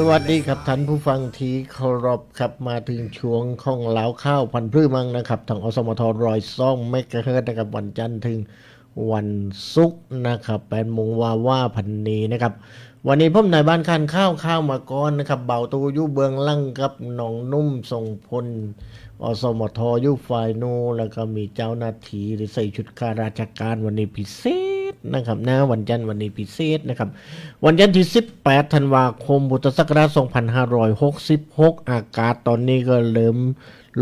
สวัสดีครับท่านผู้ฟังที่เคารพครับมาถึงช่วงของเหลาข้าวพันธุ์พืชมังนะครับ ทางอสมทรอยซ่องเมกะเฮิรตซ์นะครับวันจันทร์ถึงวันศุกร์นะครับแปดโมงว่าว่าพันนี้นะครับ วันนี้ผมนายบ้านคันข้าวข้าวมาก่อนนะครับ เบาตูอยุเบืองลั่งกับหนองนุ่มส่งพลอสมทอยุฝ่ายนูแล้วก็มีเจ้าหน้าที่ที่ใส่ชุดข้าราชการวันนี้พิเศษ นะครับนะวันจันทร์วันนี้พิเศษนะครับ วันจันทร์ที่ 18 ธันวาคมพุทธศักราช2566 อากาศตอนนี้ก็เริ่ม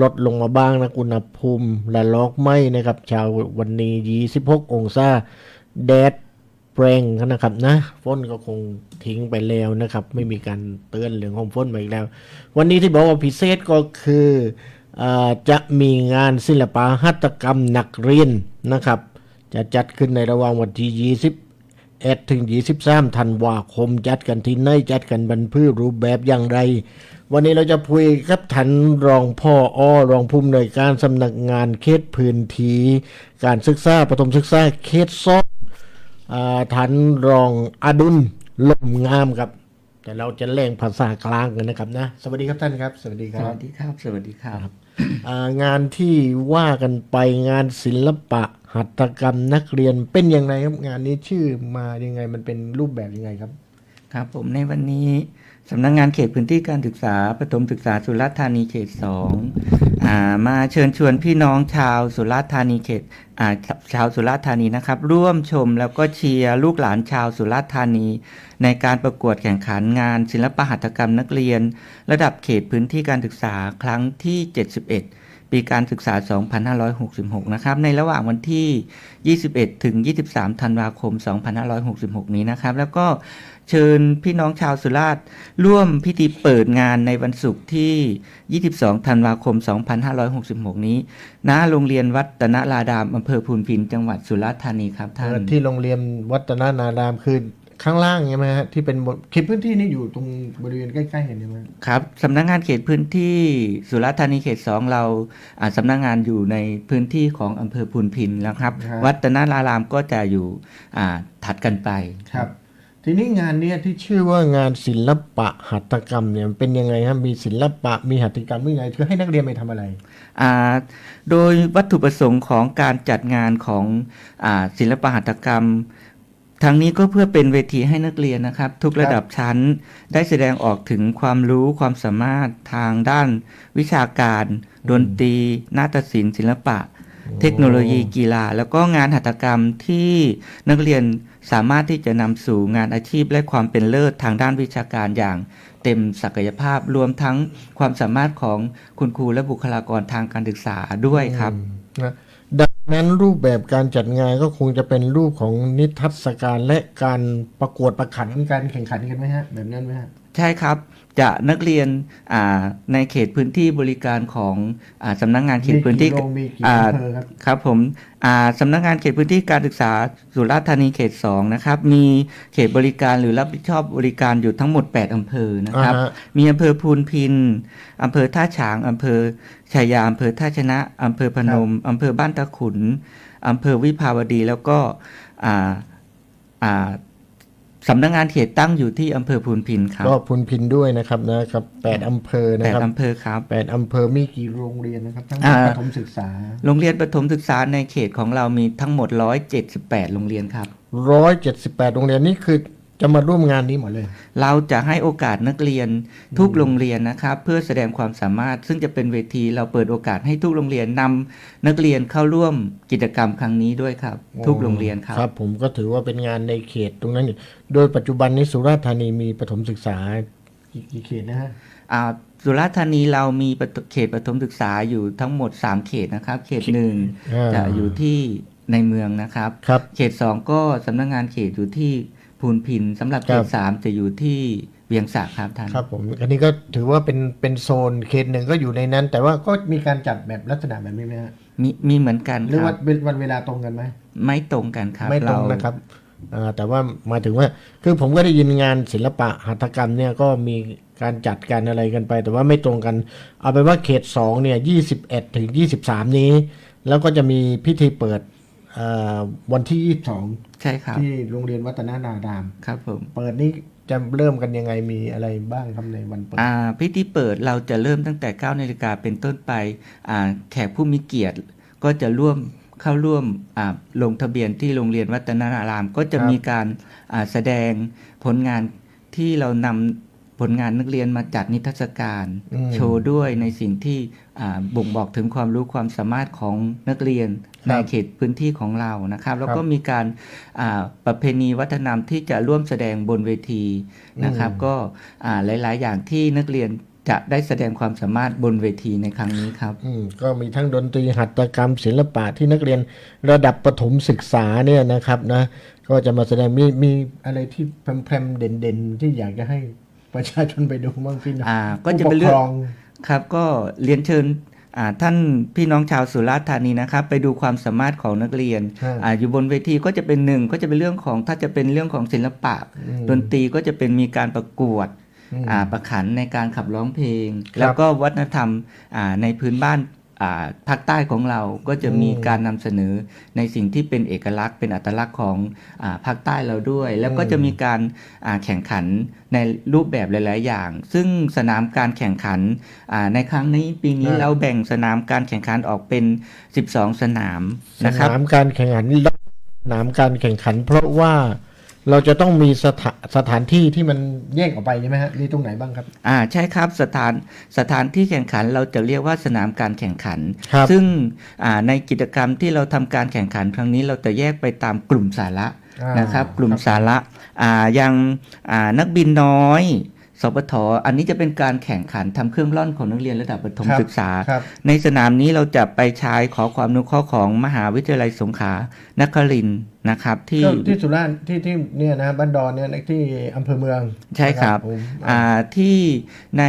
ลดลงมาบ้างนะอุณหภูมิและลอกไหมนะครับชาววันนี้ 26 องศาแดดแปรงนะครับนะฝนก็คงทิ้งไปแล้วนะครับ ไม่มีการเตือนเรื่องของฝนมาอีกแล้ว วันนี้ที่บอกว่าพิเศษก็คืออจะมีงานศิลปะหัตถกรรมนักเรียนนะครับ จะจัดขึ้นในระหว่างวันที่20เอ็ดถึง 23 ธันวาคม จัดกันที่ไหนจัดกันบรรพืชรูปแบบอย่างไร วันนี้เราจะคุยกับท่านรองพ่ออ้อรองผู้อำนวยการสำนักงานเขตพื้นที่การศึกษาประถมศึกษาเขตซ่องอ่าท่านรองอดุลลมงามครับ แต่เราจะเล่งภาษากลางกันนะครับนะ สวัสดีครับท่านครับ สวัสดีคสรับ วัสดีครับ สวัสดีครับ อ่างานที่ว่ากันไปงานศิลปะ หัตถกรรมนักเรียนเป็นยังไงครับงานนี้ชื่อมายังไงมันเป็นรูปแบบยังไงครับ ครับผมในวันนี้สำนักงานเขตพื้นที่การศึกษาประถมศึกษาสุราษฎร์ธานีเขตสองมาเชิญชวนพี่น้องชาวสุราษฎร์ธานีเขตชาวสุราษฎร์ธานีนะครับ ร่วมชมแล้วก็เชียร์ลูกหลานชาวสุราษฎร์ธานี ในการประกวดแข่งขันงานศิลปหัตถกรรมนักเรียน ระดับเขตพื้นที่การศึกษาครั้งที่ 71 ปีการศึกษา 2566 นะครับ ในระหว่างวันที่ 21 ถึง 23 ธันวาคม 2566 นี้นะครับ แล้วก็เชิญพี่น้องชาวสุราษฎร์ร่วมพิธีเปิดงานในวันศุกร์ที่ 22 ธันวาคม 2566 นี้ณโรงเรียนวัดตนารารามอำเภอพูนพิน จังหวัดสุราษฎร์ธานีครับท่านที่โรงเรียนวัฒนานารามคือ ข้างล่างใช่ไหมฮะที่เป็นบทเขตพื้นที่นี่อยู่ตรงบริเวณใกล้ๆกันใช่ไหมครับสำนักงานเขตพื้นที่สุราษฎร์ธานีเขตสองเราอ่าสำนักงานอยู่ในพื้นที่ของอำเภอพูนพินแล้วครับ วัดตนารารามก็จะอยู่อ่าถัดกันไป ครับ ทีนี้งานเนี้ยที่ชื่อว่างานศิลปะหัตถกรรมเนี่ยมันเป็นยังไงครับมีศิลปะมีหัตถกรรมยังไงคือให้นักเรียนไปทำอะไร อ่าโดยวัตถุประสงค์ของการจัดงานของอาศิลปหัตถกรรม ทั้งนี้ก็เพื่อเป็นเวทีให้นักเรียนนะครับ ทุกระดับชั้นได้แสดงออกถึงความรู้ความสามารถทางด้าน วิชาการ ดนตรี นาฏศิลป์ศิลปะ เทคโนโลยีกีฬา แล้วก็งานหัตถกรรมที่นักเรียนสามารถที่จะนำสู่งานอาชีพและความเป็นเลิศทางด้านวิชาการอย่างเต็มศักยภาพรวมทั้งความสามารถของคุณครูและบุคลากรทางการศึกษาด้วยครับนะดัง นั้นรูปแบบการจัดงานก็คงจะเป็นรูปของนิทรรศการและการประกวดประขันการแข่งขันกันไหมฮะ แบบนั้นไหมฮะ ใช่ครับ จะนักเรียนอ่าในเขตพื้นที่บริการของอาสำนักงานเขตพื้นที่มีกี่โรงมีกี่อ่าอำเภอครับครับผมอ่าสำนักงานเขตพื้นที่การศึกษาสุราษฎร์ธานีเขต2นะครับมีเขตบริการหรือรับผิดชอบบริการอยู่ทั้งหมด 8อำเภอนะครับอ่าฮะมีอำเภอพูนพินอำเภอท่าฉางอำเภอชายาอำเภอท่าชนะอำเภอพนมอำเภอบ้านตะขุนอำเภอวิภาวดีแล้วก็อ่าอ่า สำนักงานเขตตั้งอยู่ที่อำเภอพูนพินครับ ก็พุนพินด้วยนะครับนะครับแปดอำเภอนะแปดครับอำเภอครับ แปดอำเภอมีกี่โรงเรียนนะครับทั้งอ่า ประถมศึกษา โรงเรียนประถมศึกษาในเขตของเรามีทั้งหมด 178 โรงเรียนครับร้อยเจ็ดสิบแปดโรงเรียนนี่คือ จะมาร่วมงานนี้หมดเลย เราจะให้โอกาสนักเรียนทุกโรงเรียนนะครับ เพื่อแสดงความสามารถ ซึ่งจะเป็นเวทีเราเปิดโอกาสให้ทุกโรงเรียนนำนักเรียนเข้าร่วมกิจกรรมครั้งนี้ด้วยครับ ทุกโรงเรียนครับครับ ผมก็ถือว่าเป็นงานในเขตตรงนั้นอยู่โดยปัจจุบันนี้สุราษฎร์ธานีมีประถมศึกษากี่กี่เขตนะฮะอ่าสุราษฎร์ธานีเรามีประถเขตประถมศึกษาอยู่ทั้งหมด 3 เขตนะครับ เขตหนึ่งอ่าจะอยู่ที่ในเมืองนะครับครับเขต 2 ก็สำนักงานเขตอยู่ที่ พูนพินสำหรับเขครัตบสามจะอยู่ที่เวียงสาครับท่านครับผมอันนี้ก็ถือว่าเป็นเป็นโซนเขตหนึ่งก็อยู่ในนั้น แต่ว่าก็มีการจัดแบบลักษณะแบบนี้ไหมฮะมีมีเหมือนกันหรือครัว่าบเป็นวันเวลาตรงกันไหมไม่ตรงกันครับไม่ตรงเานะครับอ่าแต่ว่าหมายถึงว่าคือผมก็ได้ยินงานศิลปะหัตถกรรมเนี่ยก็มีการจัดการอะไรกันไป แต่ว่าไม่ตรงกัน เอาเป็นว่าเขตสองเนี่ยยี่สิบเอ็ดถึงยี่สิบสามนี้ แล้วก็จะมีพิธีเปิดอ่าวันที่ยี่สิบสอง ใช่ครับ ที่โรงเรียนวัฒนานาราม ครับผม เปิดนี้จะเริ่มกันยังไงมีอะไรบ้างครับในวันเปิดอ่าพิธีเปิดเราจะเริ่มตั้งแต่9นาฬิกาเป็นต้นไปอ่าแขกผู้มีเกียรติก็จะร่วมเข้าร่วมอ่าลงทะเบียนที่โรงเรียนวัฒนาราม ก็จะครับมีการอ่าแสดงผลงานที่เรานำ ผลงานนักเรียนมาจัดนิทรรศการอืมโชว์ด้วยในสิ่งที่อ่าบ่งบอกถึงความรู้ความสามารถของนักเรียนครับในเขตพื้นที่ของเรานะครับ แล้วก็ครับมีการอ่าประเพณีวัฒนธรรมที่จะร่วมแสดงบนเวทีนะครับอืมก็อ่าหลาย ๆ อย่างที่นักเรียนจะได้แสดงความสามารถบนเวทีในครั้งนี้ครับอืมก็มีทั้งดนตรีหัตถกรรมศิลปะที่นักเรียนระดับประถมศึกษาเนี่ยนะครับนะก็จะมาแสดงมีมีอะไรที่แพรมๆเด่นๆ ที่อยากจะให้ ประชาชนไปดูบ้างพี่น้องอ่าก็จะเป็นเรื่ผู้องปกครองครับก็เรียนเชิญอ่าท่านพี่น้องชาวสุราษฎร์ธานีนะครับ ไปดูความสามารถของนักเรียนใช่อาอยู่บนเวทีก็จะเป็นหนึ่งก็จะเป็นเรื่องของถ้าจะเป็นเรื่องของศิลปะอืมดนตรีก็จะเป็นมีการประกวดอืมอ่าประขันในการขับร้องเพลงครับแล้วก็วัฒนธรรมอ่าในพื้นบ้านอ่า ภาคใต้ของเราก็จะมีอืมการนำเสนอในสิ่งที่เป็นเอกลักษณ์ เป็นอัตลักษณ์ของอาภาคใต้เราด้วย แล้วก็อืมจะมีการอ่าแข่งขันในรูปแบบหลาย ๆ อย่าง ซึ่งสนามการแข่งขันอ่าในครั้งนี้ปีนี้เราแบ่งสนามการแข่งขันออกเป็น 12 สนามสนะครับนามการแข่งขันสนามการแข่งขัน เพราะว่า เราจะต้องมีสถาสถานที่ที่มันแยกออกไปใช่ไหมฮะมีตรงไหนบ้างครับ อ่าใช่ครับสถานสถานที่แข่งขันเราจะเรียกว่าสนามการแข่งขัน ครับซึ่งอ่าในกิจกรรมที่เราทำการแข่งขันครั้งนี้เราจะแยกไปตามกลุ่มสาระอ่านะครับ กลุ่มครับ สาระอ่าอย่างอ่านักบินน้อย สปทอันนี้จะเป็นการแข่งขันทำเครื่องร่อนของนักเรียนระดับประถมครับศึกษาครับในสนามนี้เราจะไปใช้ขอความอนุเคราะห์ของมหาวิทยาลัยสงขลานครินทร์นะครับที่ก็ที่สุราษฎร์ที่ที่เนี่ยนะบ้านดอนเนี่ยที่อำเภอเมืองใช่ครับผมอ่าที่ใน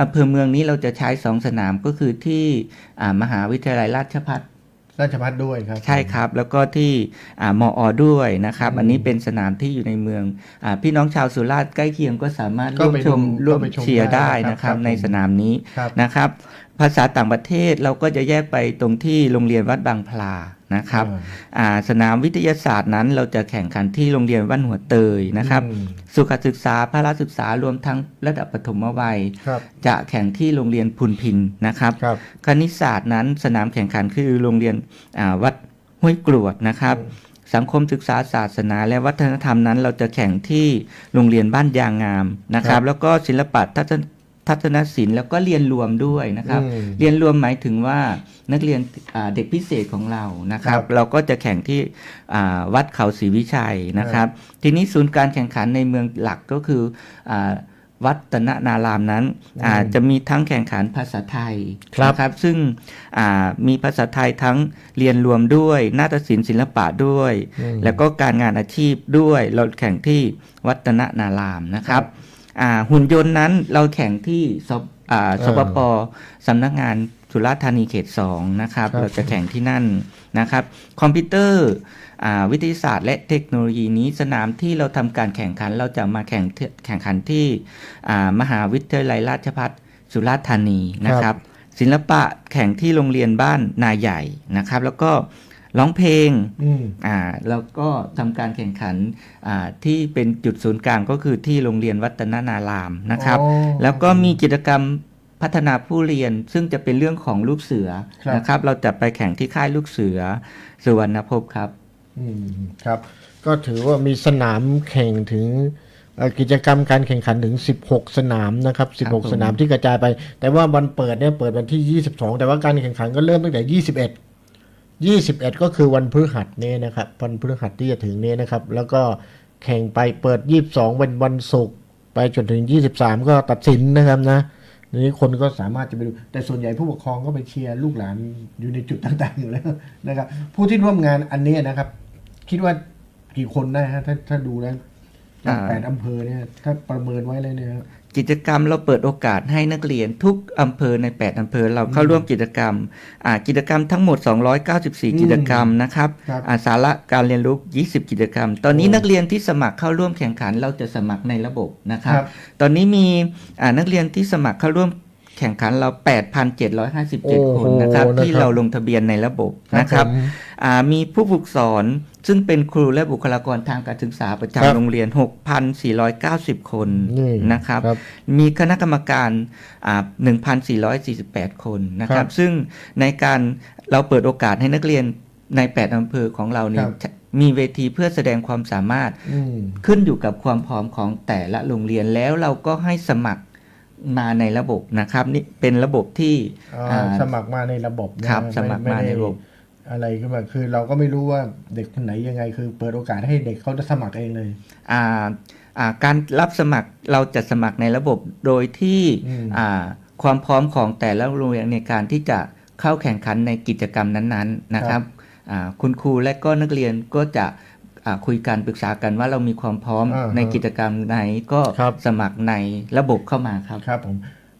อำเภอเมืองนี้เราจะใช้สองสนามก็คือที่อ่ามหาวิทยาลัยราชภัฏ ราชพัฒด้วยครับ ใช่ครับ แล้วก็ที่อ่ามอด้วยนะครับอืมอันนี้เป็นสนามที่อยู่ในเมืองอาพี่น้องชาวสุราษฎร์ใกล้เคียงก็สามารถก็ร่วมไปชมดูร่วมก็ไปชมเชียร์ได้ได้นะนะคครัรับบในผมสนามนี้ครับนะครับ ภาษาต่างประเทศเราก็จะแยกไปตรงที่โรงเรียนวัดบางพลานะครับอ่าอ่าสนามวิทยาศาสตร์นั้นเราจะแข่งขันที่โรงเรียนบ้านหัวเตยนะครับอืมสุขศึกษาพละศึกษารวมทั้งระดับปฐมวัยครับจะแข่งที่โรงเรียนพุนพินนะครับครับคณิตศาสตร์นั้นสนามแข่งขันคือโรงเรียนอ่าวัดห้วยกรวดนะครับสังคมศึกษาศาสนา และวัฒนธรรมนั้น เราจะแข่งที่โรงเรียนบ้านยางงามนะคครัรับบแล้วก็ศิลปะทัศน ทัศนศิลป์แล้วก็เรียนรวมด้วยนะครับอืมเรียนรวมหมายถึงว่านักเรียนอ่าเด็กพิเศษของเรานะครับครับเราก็จะแข่งที่อ่าวัดเขาศรีวิชัยนะครับ ทีนี้ศูนย์การแข่งขันในเมืองหลักก็คืออาวัดตนะนารามนั้นอืมอ่าจะมีทั้งแข่งขันภาษาไทยครับนะครับ ซึ่งอ่ามีภาษาไทยทั้งเรียนรวมด้วยนาฏศิลป์ศิลปะด้วยอืมแล้วก็การงานอาชีพด้วยเราแข่งที่วัดตนะนารามนะครับครับอ่า หุ่นยนต์นั้นเราแข่งที่สปอ่าเออสปปสำนักงานสุราษฎร์ธานีเขต2นะครับครับ เราจะแข่งที่นั่นนะครับ คอมพิวเตอร์อ่าวิทยาศาสตร์และเทคโนโลยีนี้สนามที่เราทำการแข่งขันเราจะมาแข่งที่แข่งขันที่อ่ามหาวิทยาลัยราชภัฏสุราษฎร์ธานีนะครับ ศิลปะแข่งที่โรงเรียนบ้านนาใหญ่นะครับ แล้วก็ ร้องเพลงอืมอ่าแล้วก็ทำการแข่งขันอ่าที่เป็นจุดศูนย์กลางก็คือที่โรงเรียนวัฒนานารามนะครับอ๋อแล้วก็มีกิจกรรมพัฒนาผู้เรียนซึ่งจะเป็นเรื่องของลูกเสือครับนะครับ เราจะไปแข่งที่ค่ายลูกเสือสุวรรณภพครับอืมครับ ก็ถือว่ามีสนามแข่งถึงเอ่อกิจกรรมการแข่งขันถึง 16 สนามนะครับครับผม16 สนามที่กระจายไป แต่ว่าวันเปิดเนี่ยเปิดวันที่ 22 แต่ว่าการแข่งขันก็เริ่มตั้งแต่ 21 21 ก็คือวันพฤหัสนี้นะครับ วันพฤหัสที่จะถึงนี้นะครับ แล้วก็แข่งไปเปิด 22 เป็นวันศุกร์ไปจนถึง 23 ก็ตัดสินนะครับนะนี้คนก็สามารถจะไปดู แต่ส่วนใหญ่ผู้ปกครองก็ไปเชียร์ลูกหลานอยู่ในจุดต่างๆอยู่แล้วนะครับ ผู้ที่ร่วมงานอันนี้นะครับ คิดว่ากี่คนได้ฮะถ้าถ้าดูแล้ว จากอ่าแปดอำเภอเนี่ยถ้าประเมินไว้เลยเนี่ยกิจกรรมเราเปิดโอกาสให้นักเรียนทุกอำเภอใน 8 อำเภอ เราเข้าร่วมกิจกรรมอ่ากิจกรรมทั้งหมด 294 กิจกรรมนะครับครับอ่าสาระการเรียนรู้ 20 กิจกรรม ตอนนี้โอ้นักเรียนที่สมัครเข้าร่วมแข่งขันเราจะสมัครในระบบนะครับครับตอนนี้มีอ่านักเรียนที่สมัครเข้าร่วม แข่งขันเรา 8,757 คนนะครับโอ้โหนะครับ ที่เราลงทะเบียนในระบบนะครับผมอ่ามีผู้ฝึกสอนซึ่งเป็นครูและบุคลากรทางการศึกษาประครับจำโรงเรียน 6,490 คนนี่นะครับครับ มีคณะกรรมการอ่า1,448 คนนะคครัรับบซึ่งในการเราเปิดโอกาสให้นักเรียนใน 8 อำเภอของเราเนี่คยรับมีเวทีเพื่อแสดงความสามารถอืมขึ้นอยู่กับความพร้อมของแต่ละโรงเรียนแล้วเราก็ให้สมัคร มาในระบบนะครับนี่เป็นระบบที่อ่าอ่าสมัครมาในระบบนะครับไสมัครมาในระบบอะไรขึ้นมาคือเราก็ไม่รู้ว่าเด็กคนไหนยังไง คือเปิดโอกาสให้เด็กเขาจะสมัครเองเลยอ่าอ่าการรับสมัครเราจะสมัครในระบบโดยที่อืมอ่าความพร้อมของแต่ละโรงเรียนในการที่จะเข้าแข่งขันในกิจกรรมนั้นๆนะครับอ่าคุณครูและก็นักเรียนก็จะอ่า คุยกันปรึกษากันว่าเรามีความพร้อมอ่าฮะในกิจกรรมไหนก็ครับ สมัครในระบบเข้ามาครับ ครับผม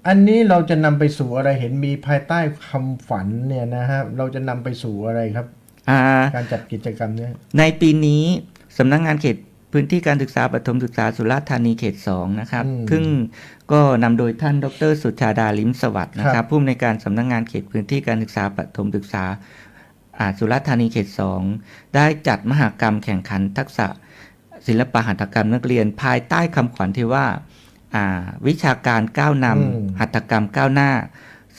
อันนี้เราจะนำไปสู่อะไรเห็นมีภายใต้คำฝันเนี่ยนะฮะเราจะนำไปสู่อะไรครับ อ่า การจัดกิจกรรมเนี้ยในปีนี้สำนักงงานเขตพื้นที่การศึกษาปฐมศึกษาสุราษฎร์ธานีเขต 2 นะครับอืมซึ่งก็นำโดยท่านดร สุชาดาลิมสวัสดิ์นะคครัรับบผู้อำนวยการสำนักงงานเขตพื้นที่การศึกษาปฐมศึกษา อ่าสุราษฎร์ธานีเขต2ได้จัดมหกรรมแข่งขันทักษะศิลปหัตถกรรมนักเรียนภายใต้คำขวัญที่ว่าอ่าวิชาการก้าวนอืมำหัตถกรรมก้าวหน้า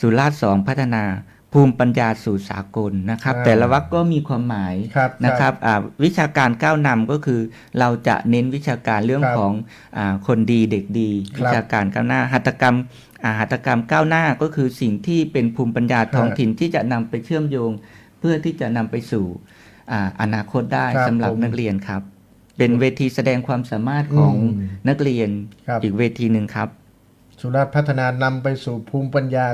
สุราษฎร์สองพัฒนา ภูมิปัญญาสู่สากลนะครับอ่าแต่ละวรรคก็มีความหมายครับนะครับอ่าวิชาการก้าวนำก็คือ เราจะเน้นวิชาการเรื่องครับของอาคนดีเด็กดีครับวิชาการก้าวหน้า หัตถกรรมอ่าหัตถกรรมก้าวหน้าก็คือสิ่งที่เป็นภูมิปัญญาท้องฮะถิ่นที่จะนำไปเชื่อมโยง เพื่อที่จะนำไปสู่อ่าอนาคตได้ครับสำหรับผมนักเรียนครับ เป็นเวทีแสดงความสามารถของอืมนักเรียนครับอีกเวทีหนึ่งครับ สุราษฎร์พัฒนานำไปสู่ภูมิปัญญา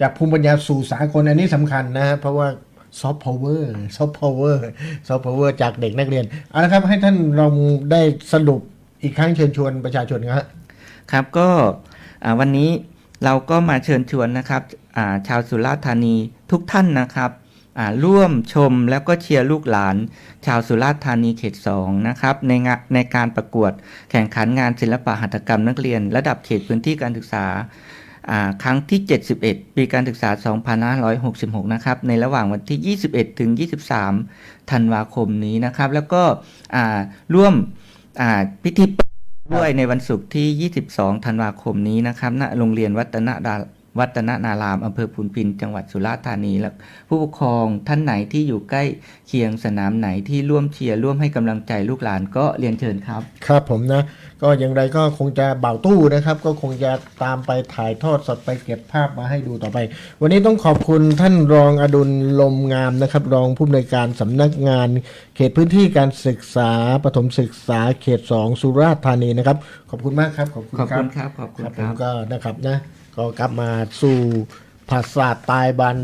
จากภูมิปัญญาสู่สากลอันนี้สำคัญนะฮะเพราะว่าซอฟต์พาวเวอร์ซอฟต์พาวเวอร์ซอฟต์พาวเวอร์จากเด็กนักเรียนเอาละครับให้ท่านลองได้สรุปอีกครั้งเชิญชวนประชาชนครับครับก็อ่าวันนี้เราก็มาเชิญชวนนะครับอ่าชาวสุราษฎร์ธานีทุกท่านนะครับอ่า ร่วมชมแล้วก็เชียร์ลูกหลาน ชาวสุราษฎร์ธานีเขต2นะครับในงานในการประกวดแข่งขันงานศิลปะหัตถกรรมนักเรียน ระดับเขตพื้นที่การศึกษาครั้งที่ 71 ปีการศึกษา 2566 นะครับ ในระหว่างวันที่ 21 ถึง 23 ธันวาคมนี้นะครับ แล้วก็ร่วมพิธีด้วยในวันศุกร์ที่ 22 ธันวาคมนี้นะครับณโรงเรียนวัฒนดา วัฒนนารามอำเภอพูนพิน จังหวัดสุราษฎร์ธานีและผู้ปกครองท่านไหนที่อยู่ใกล้เคียงสนามไหนที่ร่วมเชียร์ร่วมให้กำลังใจลูกหลานก็เรียนเชิญครับ ครับผมนะ ก็อย่างไรก็คงจะเบ่าวตู้นะครับ ก็คงจะตามไปถ่ายทอดสดไปเก็บภาพมาให้ดูต่อไป วันนี้ต้องขอบคุณท่านรองอดุลลมงามนะครับ รองผู้อำนวยการสำนักงาน เขตพื้นที่การศึกษาปฐมศึกษาเขต 2 สุราษฎร์ธานีนะครับขอบคุณมากครับขอบคุณขอบครัคุบณครับขอบคุณครับคผมรับก็นะครับนะ ก็กลับมาสู่ภาษาตายบัน